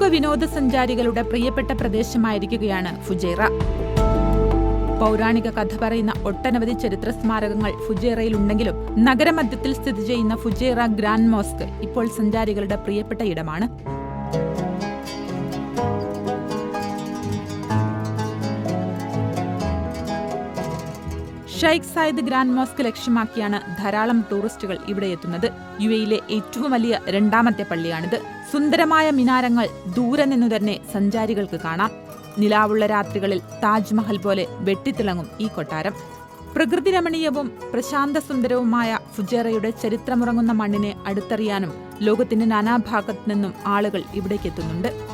വിനോദസഞ്ചാരികളുടെ പ്രിയപ്പെട്ട പ്രദേശമായിരിക്കുകയാണ് ഫുജൈറ. പൗരാണിക കഥ പറയുന്ന ഒട്ടനവധി ചരിത്ര സ്മാരകങ്ങൾ ഫുജേറയിലുണ്ടെങ്കിലും നഗരമധ്യത്തിൽ സ്ഥിതി ചെയ്യുന്ന ഫുജേറ ഗ്രാൻഡ് മോസ്ക് ഇപ്പോൾ സഞ്ചാരികളുടെ പ്രിയപ്പെട്ട ഇടമാണ്. ഷൈഖ് സായിദ് ഗ്രാൻഡ് മോസ്ക് ലക്ഷ്യമാക്കിയാണ് ധാരാളം ടൂറിസ്റ്റുകൾ ഇവിടെ എത്തുന്നത്. യു എയിലെ ഏറ്റവും വലിയ രണ്ടാമത്തെ പള്ളിയാണിത്. സുന്ദരമായ മിനാരങ്ങൾ ദൂരെ നിന്നു തന്നെ സഞ്ചാരികൾക്ക് കാണാം. നിലാവുള്ള രാത്രികളിൽ താജ്മഹൽ പോലെ വെട്ടിത്തിളങ്ങും ഈ കൊട്ടാരം. പ്രകൃതി രമണീയവും പ്രശാന്ത സുന്ദരവുമായ ഫുജേറയുടെ ചരിത്രമുറങ്ങുന്ന മണ്ണിനെ അടുത്തറിയാനും ലോകത്തിന്റെ നാനാഭാഗത്തു നിന്നും ആളുകൾ ഇവിടേക്ക് എത്തുന്നുണ്ട്.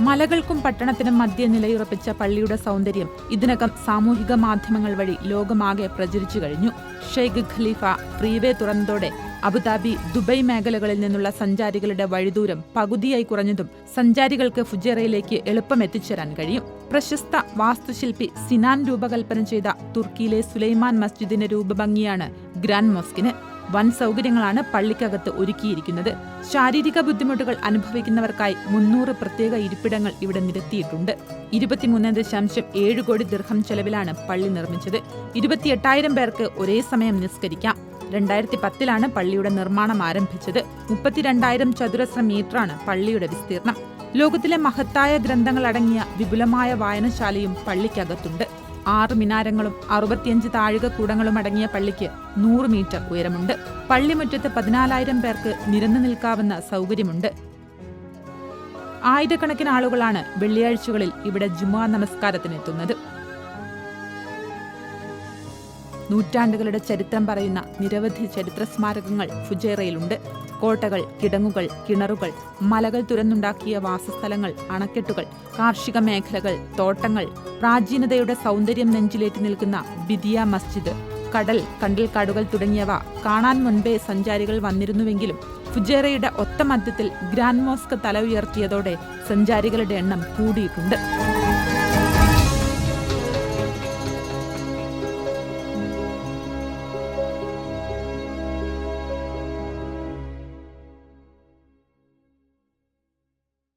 മലകൾക്കും പട്ടണത്തിനും മധ്യ നിലയുറപ്പിച്ച പള്ളിയുടെ സൗന്ദര്യം ഇതിനകം സാമൂഹിക മാധ്യമങ്ങൾ വഴി ലോകമാകെ പ്രചരിച്ചു കഴിഞ്ഞു. ഷെയ്ഖ് ഖലീഫ ഫ്രീവേ തുറന്നതോടെ അബുദാബി ദുബൈ മേഖലകളിൽ നിന്നുള്ള സഞ്ചാരികളുടെ വഴിദൂരം പകുതിയായി കുറഞ്ഞതും സഞ്ചാരികൾക്ക് ഫുജേറയിലേക്ക് എളുപ്പം എത്തിച്ചേരാൻ കഴിയും. പ്രശസ്ത വാസ്തുശില്പി സിനാൻ രൂപകൽപ്പന ചെയ്ത തുർക്കിയിലെ സുലൈമാൻ മസ്ജിദിന്റെ രൂപഭംഗിയാണ് ഗ്രാൻഡ് മോസ്കിന്. വൻ സൗകര്യങ്ങളാണ് പള്ളിക്കകത്ത് ഒരുക്കിയിരിക്കുന്നത്. ശാരീരിക ബുദ്ധിമുട്ടുകൾ അനുഭവിക്കുന്നവർക്കായി മുന്നൂറ് പ്രത്യേക ഇരിപ്പിടങ്ങൾ ഇവിടെ നിരത്തിയിട്ടുണ്ട്. ഇരുപത്തിമൂന്ന് ദശാംശം ഏഴ് കോടി ദീർഘം ചെലവിലാണ് പള്ളി നിർമ്മിച്ചത്. ഇരുപത്തിയെട്ടായിരം പേർക്ക് ഒരേ സമയം നിസ്കരിക്കാം. രണ്ടായിരത്തി പത്തിലാണ് പള്ളിയുടെ നിർമ്മാണം ആരംഭിച്ചത്. മുപ്പത്തിരണ്ടായിരം ചതുരശ്ര മീറ്ററാണ് പള്ളിയുടെ വിസ്തീർണം. ലോകത്തിലെ മഹത്തായ ഗ്രന്ഥങ്ങളടങ്ങിയ വിപുലമായ വായനശാലയും പള്ളിക്കകത്തുണ്ട്. ആറ് മിനാരങ്ങളും അറുപത്തിയഞ്ച് താഴിക കൂടങ്ങളും അടങ്ങിയ പള്ളിക്ക് നൂറ് മീറ്റർ ഉയരമുണ്ട്. പള്ളിമുറ്റത്ത് പതിനാലായിരം പേർക്ക് നിരന്നു നിൽക്കാവുന്ന സൗകര്യമുണ്ട്. ആയിരക്കണക്കിന് ആളുകളാണ് വെള്ളിയാഴ്ചകളിൽ ഇവിടെ ജുമാ നമസ്കാരത്തിനെത്തുന്നത്. നൂറ്റാണ്ടുകളുടെ ചരിത്രം പറയുന്ന നിരവധി ചരിത്ര സ്മാരകങ്ങൾ ഫുജേറയിലുണ്ട്. കോട്ടകൾ കിടങ്ങുകൾ കിണറുകൾ മലകൾ തുരന്നുണ്ടാക്കിയ വാസസ്ഥലങ്ങൾ അണക്കെട്ടുകൾ കാർഷിക മേഖലകൾ തോട്ടങ്ങൾ പ്രാചീനതയുടെ സൗന്ദര്യം നെഞ്ചിലേറ്റി നിൽക്കുന്ന ബിദിയ മസ്ജിദ് കടൽ കണ്ടൽക്കാടുകൾ തുടങ്ങിയവ കാണാൻ മുൻപേ സഞ്ചാരികൾ വന്നിരുന്നുവെങ്കിലും ഫുജേറയുടെ ഒത്ത മധ്യത്തിൽ ഗ്രാൻഡ് മോസ്ക് തല ഉയർത്തിയതോടെ സഞ്ചാരികളുടെ എണ്ണം കൂടിയിട്ടുണ്ട്.